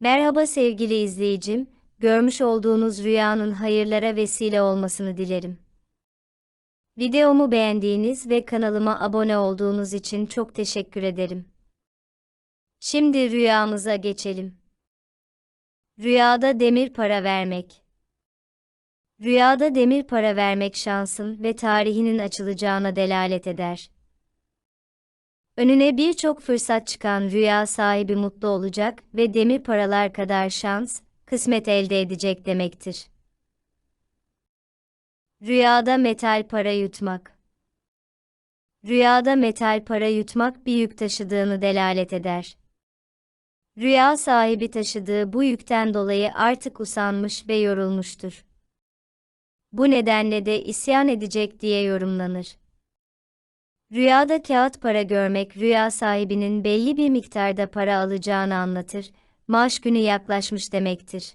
Merhaba sevgili izleyicim, görmüş olduğunuz rüyanın hayırlara vesile olmasını dilerim. Videomu beğendiğiniz ve kanalıma abone olduğunuz için çok teşekkür ederim. Şimdi rüyamıza geçelim. Rüyada demir para vermek. Rüyada demir para vermek şansın ve tarihinin açılacağına delalet eder. Önüne birçok fırsat çıkan rüya sahibi mutlu olacak ve demir paralar kadar şans, kısmet elde edecek demektir. Rüyada metal para yutmak. Rüyada metal para yutmak bir yük taşıdığını delalet eder. Rüya sahibi taşıdığı bu yükten dolayı artık usanmış ve yorulmuştur. Bu nedenle de isyan edecek diye yorumlanır. Rüyada kağıt para görmek rüya sahibinin belli bir miktarda para alacağını anlatır, maaş günü yaklaşmış demektir.